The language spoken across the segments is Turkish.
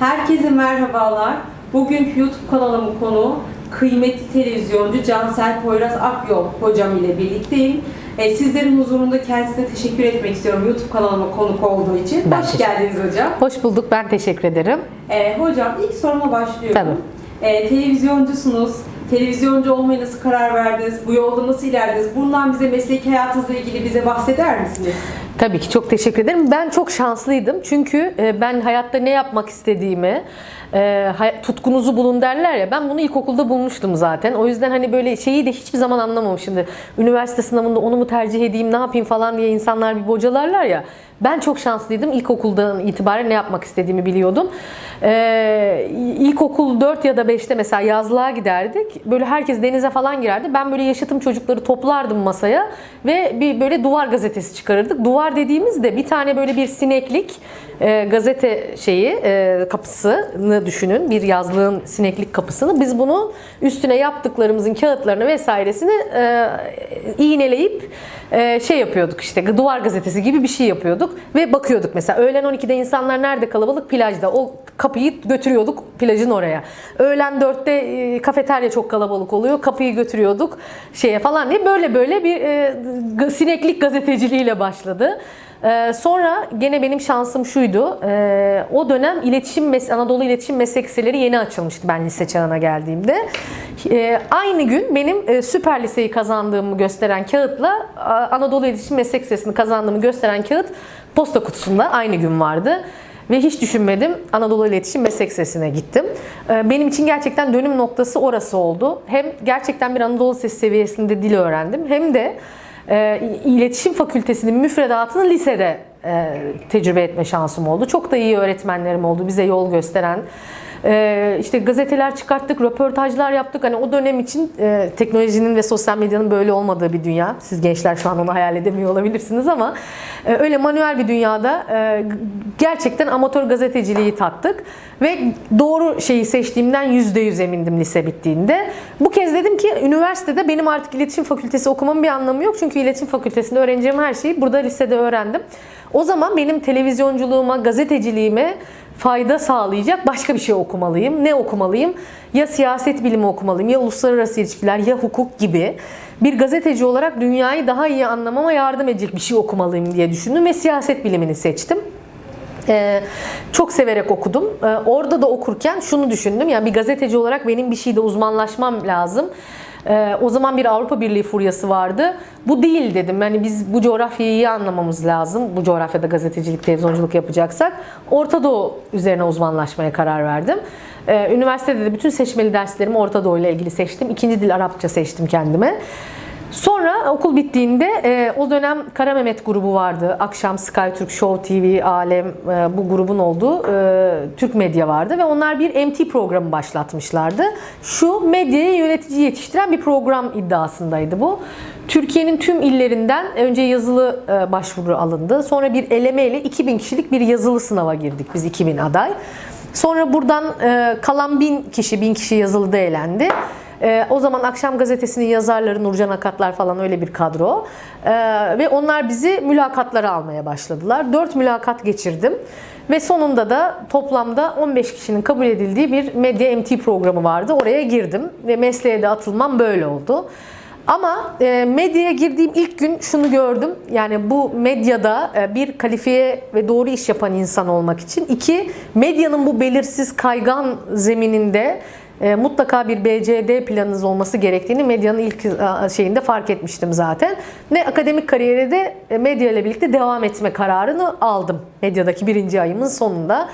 Herkese merhabalar. Bugünkü YouTube kanalımın konuğu kıymetli televizyoncu Cansel Poyraz Akyol hocam ile birlikteyim. E, sizlerin huzurunda kendisine teşekkür etmek istiyorum YouTube kanalıma konuk olduğu için. Ben Hoş geldiniz hocam. Hoş bulduk. Ben teşekkür ederim. E, hocam ilk soruma başlıyorum. Tabii. E, televizyoncusunuz. Televizyoncu olmaya nasıl karar verdiniz? Bu yolda nasıl ilerlediniz? Bundan bize mesleki hayatınızla ilgili bize bahseder misiniz? Tabii ki çok teşekkür ederim. Ben çok şanslıydım. Çünkü e, ben hayatta ne yapmak istediğimi, e, tutkunuzu bulun derler ya. Ben bunu ilkokulda bulmuştum zaten. O yüzden hani böyle şeyi de hiçbir zaman anlamamışımdır. Üniversite sınavında onu mu tercih edeyim, ne yapayım falan diye insanlar bir bocalarlar ya. Ben çok şanslıydım. İlkokuldan itibaren ne yapmak istediğimi biliyordum. Ee, ilkokul 4 ya da 5'te mesela yazlığa giderdik. Böyle herkes denize falan girerdi. Ben böyle yaşıtım çocukları toplardım masaya ve bir böyle duvar gazetesi çıkarırdık. Duvar dediğimizde bir tane böyle bir sineklik e, gazete şeyi e, kapısını düşünün. Bir yazlığın sineklik kapısını. Biz bunu üstüne yaptıklarımızın kağıtlarını vesairesini e, iğneleyip e, şey yapıyorduk işte duvar gazetesi gibi bir şey yapıyorduk ve bakıyorduk mesela. Öğlen 12'de insanlar nerede kalabalık? Plajda. O kapıyı götürüyorduk plajın oraya. Öğlen 4'te e, kafeterya çok kalabalık oluyor. Kapıyı götürüyorduk şeye falan diye. Böyle böyle bir e, sineklik gazeteciliğiyle başladı. Ee, sonra gene benim şansım şuydu. Ee, o dönem iletişim Anadolu İletişim Meslek Liseleri yeni açılmıştı ben lise çağına geldiğimde. Ee, aynı gün benim e, süper liseyi kazandığımı gösteren kağıtla Anadolu İletişim Meslek kazandığımı gösteren kağıt posta kutusunda aynı gün vardı. Ve hiç düşünmedim Anadolu İletişim Meslek Lisesi'ne gittim. Benim için gerçekten dönüm noktası orası oldu. Hem gerçekten bir Anadolu Lisesi seviyesinde dil öğrendim hem de e, İletişim Fakültesinin müfredatını lisede e, tecrübe etme şansım oldu. Çok da iyi öğretmenlerim oldu bize yol gösteren. E, işte gazeteler çıkarttık, röportajlar yaptık. Hani o dönem için e, teknolojinin ve sosyal medyanın böyle olmadığı bir dünya. Siz gençler şu an onu hayal edemiyor olabilirsiniz ama e, öyle manuel bir dünyada e, gerçekten amatör gazeteciliği tattık ve doğru şeyi seçtiğimden yüzde yüz emindim lise bittiğinde. Bu kez dedim ki üniversitede benim artık iletişim fakültesi okumamın bir anlamı yok. Çünkü iletişim fakültesinde öğreneceğim her şeyi burada lisede öğrendim. O zaman benim televizyonculuğuma, gazeteciliğime fayda sağlayacak başka bir şey okumalıyım. Ne okumalıyım? Ya siyaset bilimi okumalıyım, ya uluslararası ilişkiler, ya hukuk gibi. Bir gazeteci olarak dünyayı daha iyi anlamama yardım edecek bir şey okumalıyım diye düşündüm ve siyaset bilimini seçtim. Ee, çok severek okudum. Ee, orada da okurken şunu düşündüm. Yani bir gazeteci olarak benim bir şeyde uzmanlaşmam lazım. Ee, o zaman bir Avrupa Birliği furyası vardı. Bu değil dedim. Yani biz bu coğrafyayı iyi anlamamız lazım. Bu coğrafyada gazetecilik, televizyonculuk yapacaksak. Orta Doğu üzerine uzmanlaşmaya karar verdim. Ee, üniversitede de bütün seçmeli derslerimi Orta Doğu ile ilgili seçtim. İkinci dil Arapça seçtim kendime. Sonra okul bittiğinde e, o dönem Kara Mehmet grubu vardı. Akşam SkyTürk, Show TV, Alem e, bu grubun olduğu e, Türk Medya vardı ve onlar bir MT programı başlatmışlardı. Şu medyaya yönetici yetiştiren bir program iddiasındaydı bu. Türkiye'nin tüm illerinden önce yazılı e, başvuru alındı. Sonra bir elemeyle 2000 kişilik bir yazılı sınava girdik biz 2000 aday. Sonra buradan e, kalan 1000 kişi, 1000 kişi yazılıda elendi. Ee, o zaman Akşam Gazetesi'nin yazarları Nurcan Akatlar falan öyle bir kadro. Ee, ve onlar bizi mülakatlara almaya başladılar. 4 mülakat geçirdim. Ve sonunda da toplamda 15 kişinin kabul edildiği bir medya MT programı vardı. Oraya girdim ve mesleğe de atılmam böyle oldu. Ama e, medyaya girdiğim ilk gün şunu gördüm. Yani bu medyada e, bir kalifiye ve doğru iş yapan insan olmak için. iki medyanın bu belirsiz kaygan zemininde e, mutlaka bir BCD planınız olması gerektiğini medyanın ilk e, şeyinde fark etmiştim zaten. Ne akademik kariyere de e, medya ile birlikte devam etme kararını aldım. Medyadaki birinci ayımın sonunda.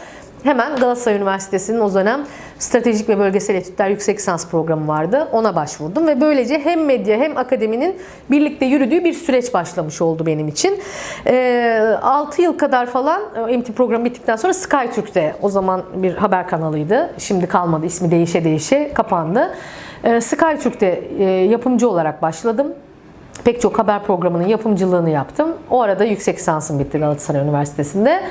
Hemen Galatasaray Üniversitesi'nin o dönem Stratejik ve Bölgesel Etütler Yüksek Lisans Programı vardı. Ona başvurdum ve böylece hem medya hem akademinin birlikte yürüdüğü bir süreç başlamış oldu benim için. Ee, 6 yıl kadar falan e, MT programı bittikten sonra SkyTürk'te o zaman bir haber kanalıydı. Şimdi kalmadı ismi değişe değişe kapandı. Ee, SkyTürk'te e, yapımcı olarak başladım pek çok haber programının yapımcılığını yaptım. O arada yüksek lisansım bitti Galatasaray Üniversitesi'nde.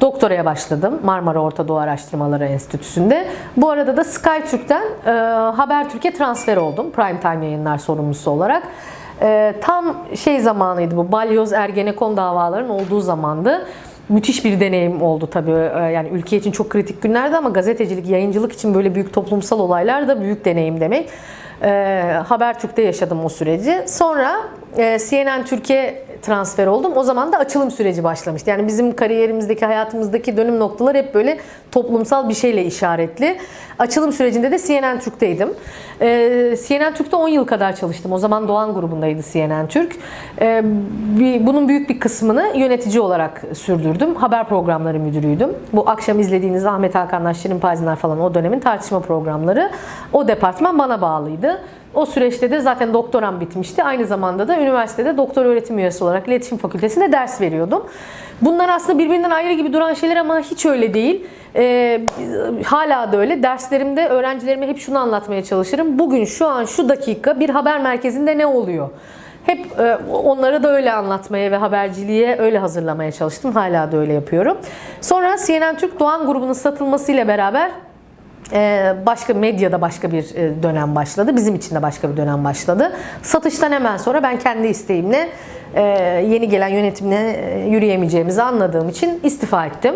Doktoraya başladım Marmara Orta Doğu Araştırmaları Enstitüsü'nde. Bu arada da SkyTürk'ten e, Habertürk'e transfer oldum. Primetime yayınlar sorumlusu olarak. E, tam şey zamanıydı bu balyoz Ergenekon davalarının olduğu zamandı. müthiş bir deneyim oldu tabii. Ee, Yani ülke için çok kritik günlerdi ama gazetecilik, yayıncılık için böyle büyük toplumsal olaylar da büyük deneyim demek. Ee, Habertürk'te yaşadım o süreci. Sonra e, CNN Türkiye transfer oldum. O zaman da açılım süreci başlamıştı. Yani bizim kariyerimizdeki, hayatımızdaki dönüm noktalar hep böyle toplumsal bir şeyle işaretli. Açılım sürecinde de CNN Türk'teydim. Ee, CNN Türk'te 10 yıl kadar çalıştım. O zaman Doğan grubundaydı CNN Türk. Ee, bir- bunun büyük bir kısmını yönetici olarak sürdürdüm. Haber programları müdürüydüm. Bu akşam izlediğiniz Ahmet Hakanlar, Şirin Pazinler falan o dönemin tartışma programları. O departman bana bağlıydı. O süreçte de zaten doktoram bitmişti. Aynı zamanda da üniversitede doktor öğretim üyesi olarak iletişim fakültesinde ders veriyordum. Bunlar aslında birbirinden ayrı gibi duran şeyler ama hiç öyle değil. Ee, hala da öyle. Derslerimde öğrencilerime hep şunu anlatmaya çalışırım. Bugün şu an şu dakika bir haber merkezinde ne oluyor? Hep e, onları da öyle anlatmaya ve haberciliğe öyle hazırlamaya çalıştım. Hala da öyle yapıyorum. Sonra CNN Türk Doğan grubunun satılmasıyla beraber başka medyada başka bir e, dönem başladı. Bizim için de başka bir dönem başladı. Satıştan hemen sonra ben kendi isteğimle e, yeni gelen yönetimle e, yürüyemeyeceğimizi anladığım için istifa ettim.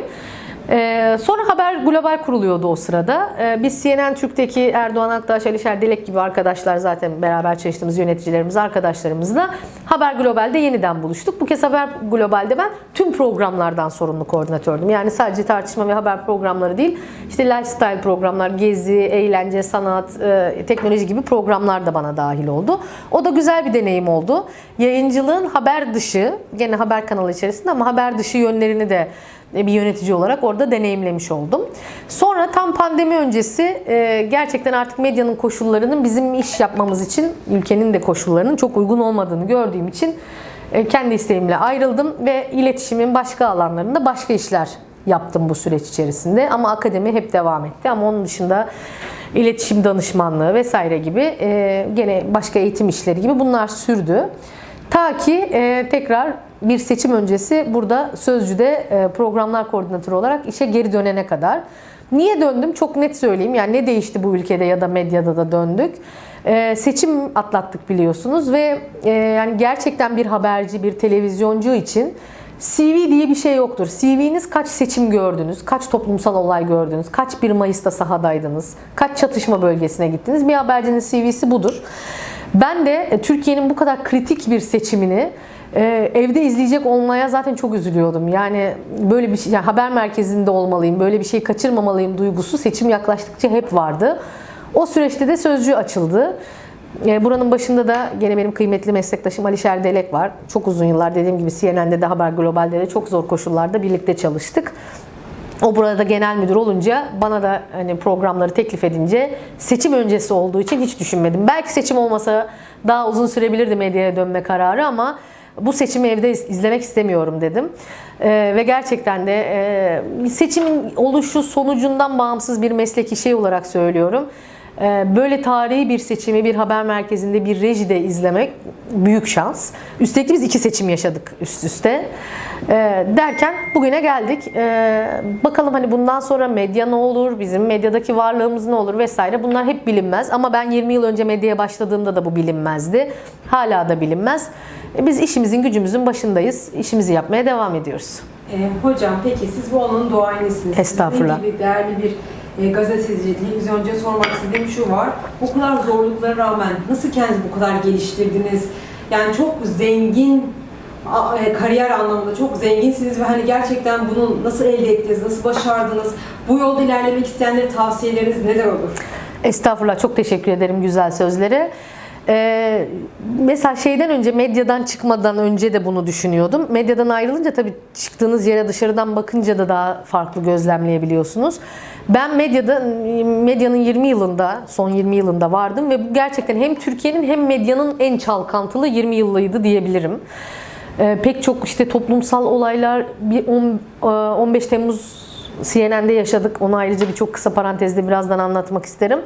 Ee, sonra Haber Global kuruluyordu o sırada. Ee, biz CNN Türk'teki Erdoğan Aktaş, Alişer Delek gibi arkadaşlar zaten beraber çalıştığımız yöneticilerimiz, arkadaşlarımızla Haber Global'de yeniden buluştuk. Bu kez Haber Global'de ben tüm programlardan sorumlu koordinatördüm. Yani sadece tartışma ve haber programları değil, işte lifestyle programlar, gezi, eğlence, sanat, e, teknoloji gibi programlar da bana dahil oldu. O da güzel bir deneyim oldu. Yayıncılığın haber dışı, gene haber kanalı içerisinde ama haber dışı yönlerini de bir yönetici olarak orada deneyimlemiş oldum. Sonra tam pandemi öncesi e, gerçekten artık medyanın koşullarının bizim iş yapmamız için ülkenin de koşullarının çok uygun olmadığını gördüğüm için e, kendi isteğimle ayrıldım ve iletişimin başka alanlarında başka işler yaptım bu süreç içerisinde. Ama akademi hep devam etti. Ama onun dışında iletişim danışmanlığı vesaire gibi e, gene başka eğitim işleri gibi bunlar sürdü. Ta ki e, tekrar bir seçim öncesi burada Sözcü'de e, programlar koordinatörü olarak işe geri dönene kadar. Niye döndüm? Çok net söyleyeyim. Yani ne değişti bu ülkede ya da medyada da döndük. E, seçim atlattık biliyorsunuz ve e, yani gerçekten bir haberci, bir televizyoncu için CV diye bir şey yoktur. CV'niz kaç seçim gördünüz, kaç toplumsal olay gördünüz, kaç 1 Mayıs'ta sahadaydınız, kaç çatışma bölgesine gittiniz. Bir habercinin CV'si budur. Ben de e, Türkiye'nin bu kadar kritik bir seçimini e, evde izleyecek olmaya zaten çok üzülüyordum. Yani böyle bir şey, yani haber merkezinde olmalıyım, böyle bir şey kaçırmamalıyım duygusu seçim yaklaştıkça hep vardı. O süreçte de Sözcü açıldı. E, Buranın başında da gene benim kıymetli meslektaşım Alişer Delek var. Çok uzun yıllar dediğim gibi CNN'de de Haber Global'de de çok zor koşullarda birlikte çalıştık. O burada genel müdür olunca bana da hani programları teklif edince seçim öncesi olduğu için hiç düşünmedim. Belki seçim olmasa daha uzun sürebilirdi medyaya dönme kararı ama bu seçimi evde iz- izlemek istemiyorum dedim. Ee, ve gerçekten de e, seçimin oluşu sonucundan bağımsız bir mesleki şey olarak söylüyorum. Ee, Böyle tarihi bir seçimi bir haber merkezinde bir rejide izlemek büyük şans. Üstelik biz iki seçim yaşadık üst üste. Ee, Derken bugüne geldik. Bakalım hani bundan sonra medya ne olur, bizim medyadaki varlığımız ne olur vesaire bunlar hep bilinmez. Ama ben 20 yıl önce medyaya başladığımda da bu bilinmezdi. Hala da bilinmez. Ee, Biz işimizin gücümüzün başındayız. İşimizi yapmaya devam ediyoruz. Ee, hocam peki siz bu alanın duayenisiniz. Estağfurullah. Sizin gibi değerli bir e, gazeteci, televizyoncuya sormak istediğim şu var. Bu kadar zorluklara rağmen nasıl kendinizi bu kadar geliştirdiniz? Yani çok zengin e, kariyer anlamında çok zenginsiniz ve hani gerçekten bunu nasıl elde ettiniz, nasıl başardınız? Bu yolda ilerlemek isteyenlere tavsiyeleriniz neler olur? Estağfurullah çok teşekkür ederim güzel sözlere. Ee, mesela şeyden önce medyadan çıkmadan önce de bunu düşünüyordum. Medyadan ayrılınca tabii çıktığınız yere dışarıdan bakınca da daha farklı gözlemleyebiliyorsunuz. Ben medyada medyanın 20 yılında, son 20 yılında vardım ve bu gerçekten hem Türkiye'nin hem medyanın en çalkantılı 20 yıllıydı diyebilirim. Ee, pek çok işte toplumsal olaylar bir on- e, 15 Temmuz CNN'de yaşadık. Onu ayrıca bir çok kısa parantezde birazdan anlatmak isterim.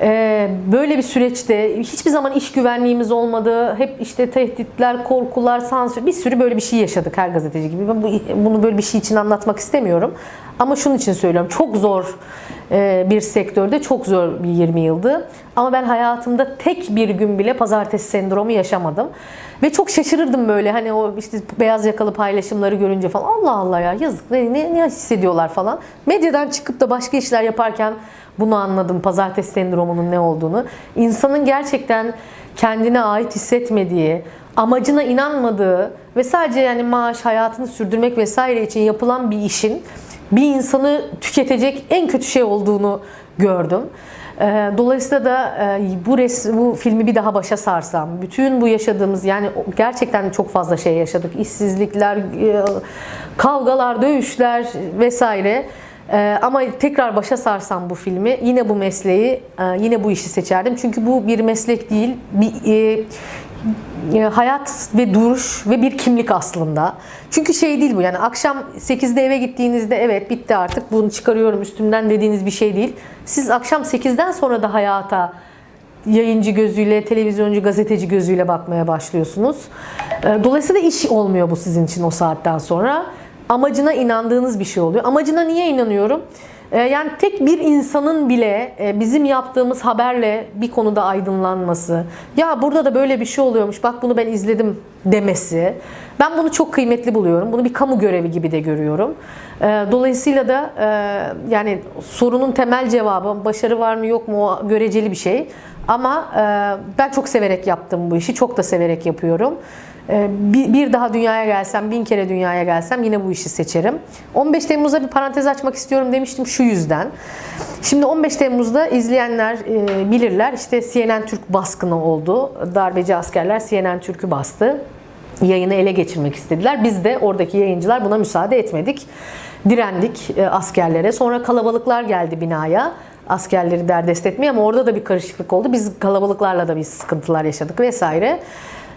Ee, Böyle bir süreçte hiçbir zaman iş güvenliğimiz olmadı. Hep işte tehditler, korkular, sansür bir sürü böyle bir şey yaşadık her gazeteci gibi. Ben bu, bunu böyle bir şey için anlatmak istemiyorum. Ama şunun için söylüyorum. Çok zor bir sektörde çok zor bir 20 yıldı. Ama ben hayatımda tek bir gün bile pazartesi sendromu yaşamadım. Ve çok şaşırırdım böyle hani o işte beyaz yakalı paylaşımları görünce falan Allah Allah ya yazık ne, ne, ne hissediyorlar falan. Medyadan çıkıp da başka işler yaparken bunu anladım pazartesi sendromunun ne olduğunu. İnsanın gerçekten kendine ait hissetmediği, amacına inanmadığı ve sadece yani maaş, hayatını sürdürmek vesaire için yapılan bir işin bir insanı tüketecek en kötü şey olduğunu gördüm. Ee, Dolayısıyla da e, bu res, bu filmi bir daha başa sarsam, bütün bu yaşadığımız yani gerçekten çok fazla şey yaşadık. İşsizlikler, e, kavgalar, dövüşler vesaire. Ee, Ama tekrar başa sarsam bu filmi, yine bu mesleği, e, yine bu işi seçerdim. Çünkü bu bir meslek değil, bir hayat ve duruş ve bir kimlik aslında. Çünkü şey değil bu yani akşam 8'de eve gittiğinizde evet bitti artık bunu çıkarıyorum üstümden dediğiniz bir şey değil. Siz akşam 8'den sonra da hayata yayıncı gözüyle, televizyoncu, gazeteci gözüyle bakmaya başlıyorsunuz. E, Dolayısıyla iş olmuyor bu sizin için o saatten sonra. Amacına inandığınız bir şey oluyor. Amacına niye inanıyorum? E, Yani tek bir insanın bile e, bizim yaptığımız haberle bir konuda aydınlanması, ya burada da böyle bir şey oluyormuş, bak bunu ben izledim demesi, ben bunu çok kıymetli buluyorum. Bunu bir kamu görevi gibi de görüyorum. E, Dolayısıyla da e, yani sorunun temel cevabı başarı var mı yok mu o göreceli bir şey. Ama e, ben çok severek yaptım bu işi, çok da severek yapıyorum. Ee, Bir, daha dünyaya gelsem, bin kere dünyaya gelsem yine bu işi seçerim. 15 Temmuz'da bir parantez açmak istiyorum demiştim şu yüzden. Şimdi 15 Temmuz'da izleyenler e, bilirler işte CNN Türk baskını oldu. Darbeci askerler CNN Türk'ü bastı. Yayını ele geçirmek istediler. Biz de oradaki yayıncılar buna müsaade etmedik. Direndik e, askerlere. Sonra kalabalıklar geldi binaya askerleri derdest etmeye ama orada da bir karışıklık oldu. Biz kalabalıklarla da bir sıkıntılar yaşadık vesaire.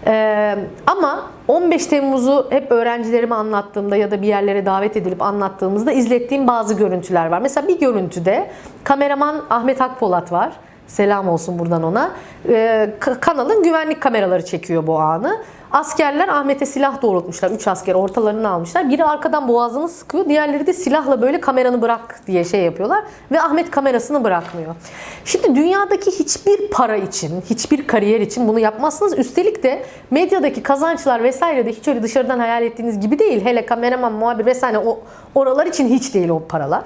Ee, ama 15 Temmuz'u hep öğrencilerime anlattığımda ya da bir yerlere davet edilip anlattığımızda izlettiğim bazı görüntüler var. Mesela bir görüntüde kameraman Ahmet Akpolat var. Selam olsun buradan ona. Ee, kanalın güvenlik kameraları çekiyor bu anı. Askerler Ahmet'e silah doğrultmuşlar. Üç asker ortalarını almışlar. Biri arkadan boğazını sıkıyor. Diğerleri de silahla böyle kameranı bırak diye şey yapıyorlar. Ve Ahmet kamerasını bırakmıyor. Şimdi dünyadaki hiçbir para için, hiçbir kariyer için bunu yapmazsınız. Üstelik de medyadaki kazançlar vesaire de hiç öyle dışarıdan hayal ettiğiniz gibi değil. Hele kameraman, muhabir vesaire o oralar için hiç değil o paralar.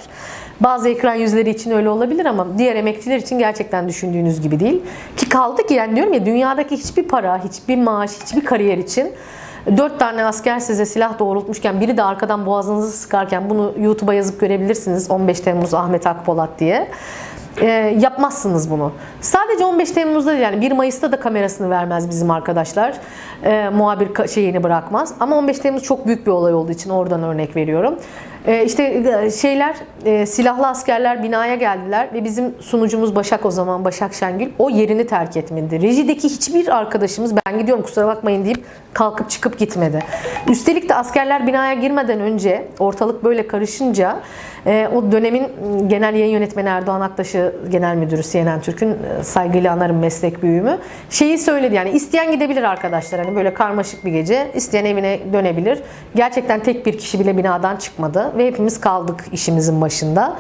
Bazı ekran yüzleri için öyle olabilir ama diğer emekçiler için gerçekten düşündüğünüz gibi değil. Ki kaldı ki yani diyorum ya dünyadaki hiçbir para, hiçbir maaş, hiçbir kariyer için Dört tane asker size silah doğrultmuşken biri de arkadan boğazınızı sıkarken bunu YouTube'a yazıp görebilirsiniz 15 Temmuz Ahmet Akpolat diye. Ee, yapmazsınız bunu. Sadece 15 Temmuz'da yani 1 Mayıs'ta da kamerasını vermez bizim arkadaşlar. Ee, muhabir şeyini bırakmaz. Ama 15 Temmuz çok büyük bir olay olduğu için oradan örnek veriyorum. Ee, işte e, şeyler e, silahlı askerler binaya geldiler ve bizim sunucumuz Başak o zaman Başak Şengül o yerini terk etmedi. Rejideki hiçbir arkadaşımız ben gidiyorum kusura bakmayın deyip kalkıp çıkıp gitmedi. Üstelik de askerler binaya girmeden önce ortalık böyle karışınca e, o dönemin genel yayın yönetmeni Erdoğan Aktaş'ı genel müdürü CNN Türk'ün e, saygıyla anarım meslek büyüğümü şeyi söyledi yani isteyen gidebilir arkadaşlar hani böyle karmaşık bir gece isteyen evine dönebilir. Gerçekten tek bir kişi bile binadan çıkmadı ve hepimiz kaldık işimizin başında.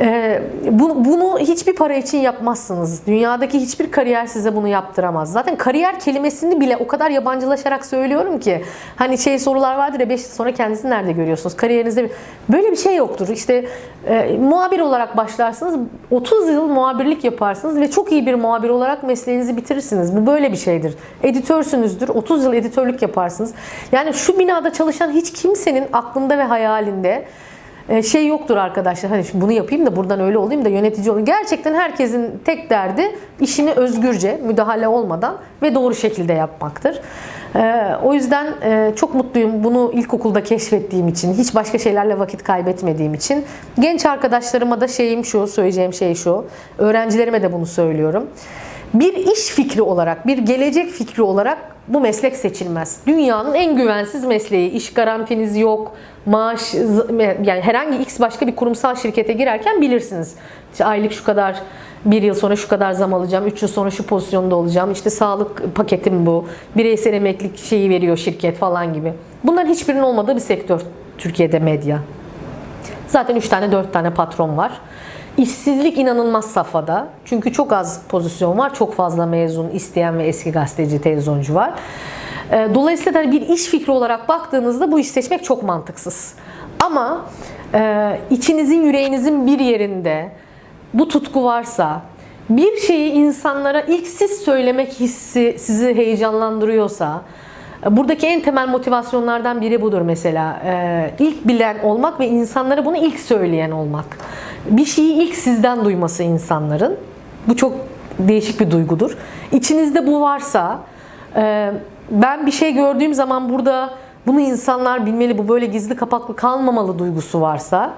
Ee, bu- bunu hiçbir para için yapmazsınız. Dünyadaki hiçbir kariyer size bunu yaptıramaz. Zaten kariyer kelimesini bile o kadar yabancılaşarak söylüyorum ki hani şey sorular vardır ya 5 yıl sonra kendinizi nerede görüyorsunuz? Kariyerinizde bir- böyle bir şey yoktur. İşte e, muhabir olarak başlarsınız, 30 yıl muhabirlik yaparsınız ve çok iyi bir muhabir olarak mesleğinizi bitirirsiniz. Bu böyle bir şeydir. Editörsünüzdür, 30 yıl editörlük yaparsınız. Yani şu binada çalışan hiç kimsenin aklında ve hayalinde e, şey yoktur arkadaşlar. Hani şimdi bunu yapayım da buradan öyle olayım da yönetici olayım. Gerçekten herkesin tek derdi işini özgürce, müdahale olmadan ve doğru şekilde yapmaktır. E, O yüzden e, çok mutluyum bunu ilkokulda keşfettiğim için, hiç başka şeylerle vakit kaybetmediğim için. Genç arkadaşlarıma da şeyim şu, söyleyeceğim şey şu. Öğrencilerime de bunu söylüyorum. Bir iş fikri olarak, bir gelecek fikri olarak bu meslek seçilmez. Dünyanın en güvensiz mesleği. İş garantiniz yok. Maaş yani herhangi X başka bir kurumsal şirkete girerken bilirsiniz. İşte aylık şu kadar bir yıl sonra şu kadar zam alacağım, 3 yıl sonra şu pozisyonda olacağım, işte sağlık paketim bu, bireysel emeklilik şeyi veriyor şirket falan gibi. Bunların hiçbirinin olmadığı bir sektör Türkiye'de medya. Zaten 3 tane 4 tane patron var. İşsizlik inanılmaz safhada. Çünkü çok az pozisyon var. Çok fazla mezun, isteyen ve eski gazeteci, televizyoncu var. Ee, Dolayısıyla da bir iş fikri olarak baktığınızda bu iş seçmek çok mantıksız. Ama e, içinizin, yüreğinizin bir yerinde bu tutku varsa, bir şeyi insanlara ilk siz söylemek hissi sizi heyecanlandırıyorsa, buradaki en temel motivasyonlardan biri budur mesela. Ee, ilk bilen olmak ve insanlara bunu ilk söyleyen olmak. Bir şeyi ilk sizden duyması insanların. Bu çok değişik bir duygudur. İçinizde bu varsa, e, ben bir şey gördüğüm zaman burada bunu insanlar bilmeli, bu böyle gizli kapaklı kalmamalı duygusu varsa,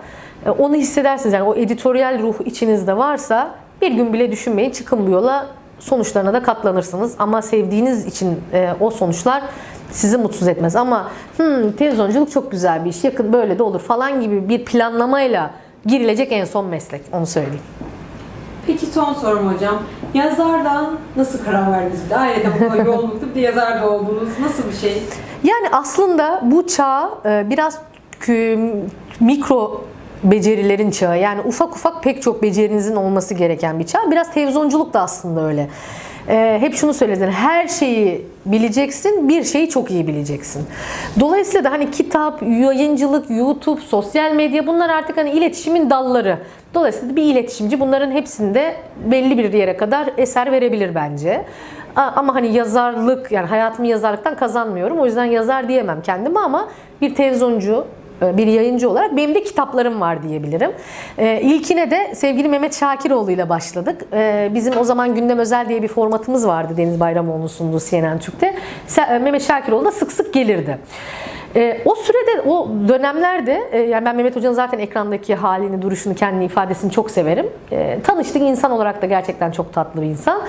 e, onu hissedersiniz. Yani o editoryal ruh içinizde varsa bir gün bile düşünmeyin, çıkın bu yola sonuçlarına da katlanırsınız. Ama sevdiğiniz için e, o sonuçlar sizi mutsuz etmez. Ama hmm, televizyonculuk çok güzel bir iş, yakın böyle de olur falan gibi bir planlamayla girilecek en son meslek. Onu söyleyeyim. Peki son sorum hocam. Yazardan nasıl karar verdiniz? Bir de ailede bu kadar yoğunlukta bir de yazar da oldunuz. Nasıl bir şey? Yani aslında bu çağ e, biraz mikro becerilerin çağı. Yani ufak ufak pek çok becerinizin olması gereken bir çağ. Biraz televizyonculuk da aslında öyle. E, hep şunu söyledin. Her şeyi bileceksin, bir şeyi çok iyi bileceksin. Dolayısıyla da hani kitap, yayıncılık, YouTube, sosyal medya bunlar artık hani iletişimin dalları. Dolayısıyla bir iletişimci bunların hepsinde belli bir yere kadar eser verebilir bence. Ama hani yazarlık yani hayatımı yazarlıktan kazanmıyorum. O yüzden yazar diyemem kendime ama bir televizyoncu, bir yayıncı olarak benim de kitaplarım var diyebilirim. Ee, İlkine de sevgili Mehmet Şakiroğlu ile başladık. Ee, Bizim o zaman Gündem Özel diye bir formatımız vardı Deniz Bayramoğlu'nun sunduğu CNN Türk'te. Se- e, Mehmet Şakiroğlu da sık sık gelirdi. O sürede, o dönemlerde, e, yani ben Mehmet Hoca'nın zaten ekrandaki halini, duruşunu, kendini, ifadesini çok severim. Tanıştık insan olarak da gerçekten çok tatlı bir insan.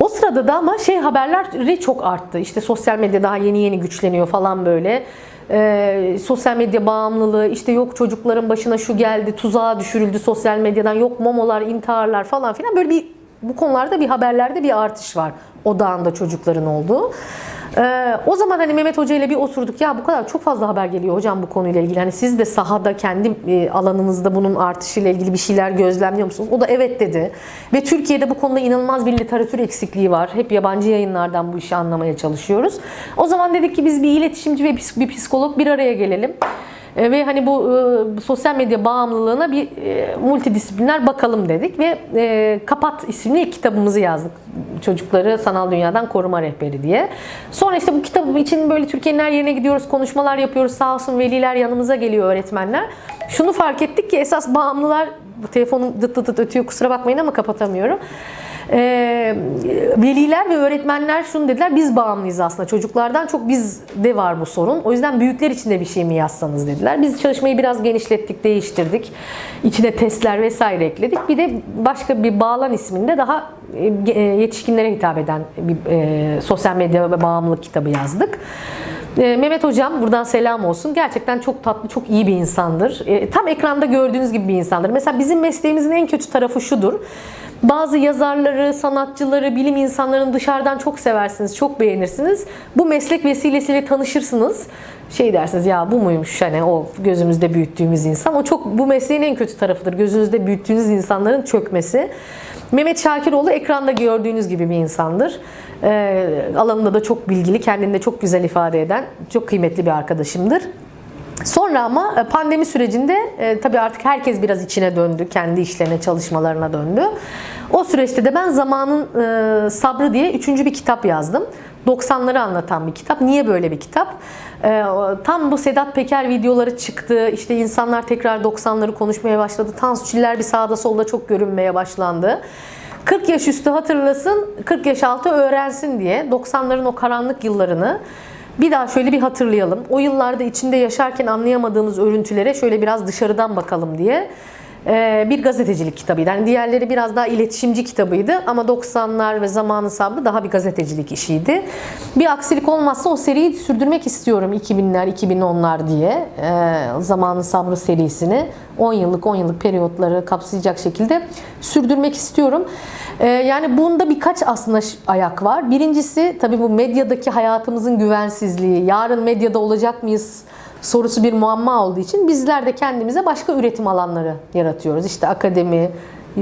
O sırada da ama şey haberleri çok arttı. İşte sosyal medya daha yeni yeni güçleniyor falan böyle. Ee, sosyal medya bağımlılığı, işte yok çocukların başına şu geldi, tuzağa düşürüldü sosyal medyadan, yok momolar, intiharlar falan filan. Böyle bir bu konularda bir haberlerde bir artış var odağında çocukların olduğu. Ee, o zaman hani Mehmet Hoca ile bir oturduk ya bu kadar çok fazla haber geliyor hocam bu konuyla ilgili. Hani siz de sahada kendi e, alanınızda bunun artışıyla ilgili bir şeyler gözlemliyor musunuz? O da evet dedi. Ve Türkiye'de bu konuda inanılmaz bir literatür eksikliği var. Hep yabancı yayınlardan bu işi anlamaya çalışıyoruz. O zaman dedik ki biz bir iletişimci ve bir psikolog bir araya gelelim. E, Ve hani bu e, sosyal medya bağımlılığına bir e, multidisipliner bakalım dedik ve e, Kapat isimli kitabımızı yazdık. Çocukları sanal dünyadan koruma rehberi diye. Sonra işte bu kitap için böyle Türkiye'nin her yerine gidiyoruz, konuşmalar yapıyoruz. Sağ olsun veliler yanımıza geliyor öğretmenler. Şunu fark ettik ki esas bağımlılar bu telefonun dıt dıt dıt ötüyor kusura bakmayın ama kapatamıyorum. Ee, veliler ve öğretmenler şunu dediler biz bağımlıyız aslında çocuklardan çok bizde var bu sorun. O yüzden büyükler için de bir şey mi yazsanız dediler. Biz çalışmayı biraz genişlettik, değiştirdik. İçine testler vesaire ekledik. Bir de başka bir bağlan isminde daha e, yetişkinlere hitap eden bir e, sosyal medya ve bağımlılık kitabı yazdık. E, Mehmet Hocam buradan selam olsun. Gerçekten çok tatlı, çok iyi bir insandır. E, tam ekranda gördüğünüz gibi bir insandır. Mesela bizim mesleğimizin en kötü tarafı şudur. Bazı yazarları, sanatçıları, bilim insanlarını dışarıdan çok seversiniz, çok beğenirsiniz. Bu meslek vesilesiyle tanışırsınız. Şey dersiniz ya bu muymuş hani o gözümüzde büyüttüğümüz insan. O çok bu mesleğin en kötü tarafıdır. Gözünüzde büyüttüğünüz insanların çökmesi. Mehmet Şakiroğlu ekranda gördüğünüz gibi bir insandır. Ee, alanında da çok bilgili, kendini de çok güzel ifade eden, çok kıymetli bir arkadaşımdır. Sonra ama e, pandemi sürecinde e, tabii artık herkes biraz içine döndü, kendi işlerine, çalışmalarına döndü. O süreçte de ben Zamanın e, Sabrı diye üçüncü bir kitap yazdım. 90'ları anlatan bir kitap. Niye böyle bir kitap? E, tam bu Sedat Peker videoları çıktı. İşte insanlar tekrar 90'ları konuşmaya başladı. Tansu Çiller bir sağda solda çok görünmeye başlandı. 40 yaş üstü hatırlasın, 40 yaş altı öğrensin diye 90'ların o karanlık yıllarını bir daha şöyle bir hatırlayalım. O yıllarda içinde yaşarken anlayamadığımız örüntülere şöyle biraz dışarıdan bakalım diye bir gazetecilik kitabıydı. Yani diğerleri biraz daha iletişimci kitabıydı ama 90'lar ve zamanı sabrı daha bir gazetecilik işiydi. Bir aksilik olmazsa o seriyi sürdürmek istiyorum 2000'ler, 2010'lar diye. E, zamanı sabrı serisini 10 yıllık 10 yıllık periyotları kapsayacak şekilde sürdürmek istiyorum. Ee, Yani bunda birkaç aslında ayak var. Birincisi tabii bu medyadaki hayatımızın güvensizliği. Yarın medyada olacak mıyız sorusu bir muamma olduğu için bizler de kendimize başka üretim alanları yaratıyoruz. İşte akademi,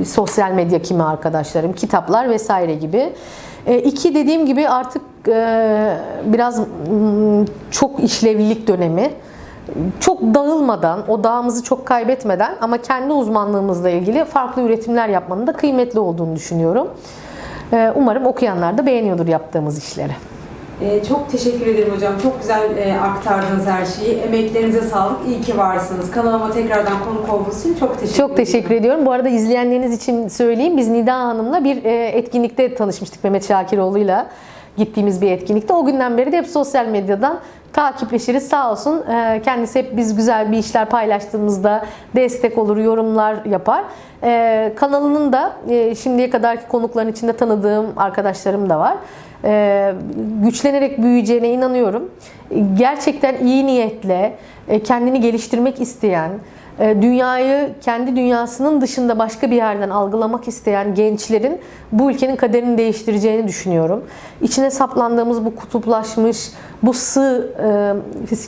sosyal medya kimi arkadaşlarım, kitaplar vesaire gibi. E, iki dediğim gibi artık e, biraz mm, çok işlevlilik dönemi. Çok dağılmadan, odağımızı çok kaybetmeden ama kendi uzmanlığımızla ilgili farklı üretimler yapmanın da kıymetli olduğunu düşünüyorum. E, umarım okuyanlar da beğeniyordur yaptığımız işleri. Ee, çok teşekkür ederim hocam. Çok güzel e, aktardınız her şeyi. Emeklerinize sağlık. İyi ki varsınız. Kanalıma tekrardan konuk olduğunuz için çok teşekkür. Çok teşekkür ediyorum. Bu arada izleyenleriniz için söyleyeyim. Biz Nida Hanım'la bir e, etkinlikte tanışmıştık Mehmet Şakiroğlu'yla gittiğimiz bir etkinlikte. O günden beri de hep sosyal medyadan takipleşiriz. Sağ olsun e, kendisi hep biz güzel bir işler paylaştığımızda destek olur, yorumlar yapar. E, kanalının da e, şimdiye kadarki konukların içinde tanıdığım arkadaşlarım da var. E, güçlenerek büyüyeceğine inanıyorum. Gerçekten iyi niyetle, e, kendini geliştirmek isteyen, e, dünyayı kendi dünyasının dışında başka bir yerden algılamak isteyen gençlerin bu ülkenin kaderini değiştireceğini düşünüyorum. İçine saplandığımız bu kutuplaşmış, bu sığ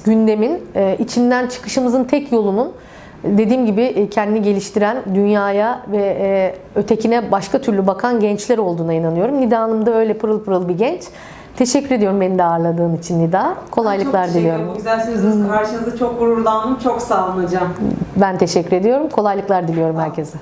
gündemin içinden çıkışımızın tek yolunun dediğim gibi e, kendini geliştiren dünyaya ve e, ötekine başka türlü bakan gençler olduğuna inanıyorum. Nida Hanım da öyle pırıl pırıl bir genç. Teşekkür ediyorum beni de ağırladığın için Nida. Kolaylıklar çok diliyorum. Bu güzel sözünüz karşınızda çok gururlandım. Çok sağ olun hocam. Ben teşekkür ediyorum. Kolaylıklar diliyorum herkese.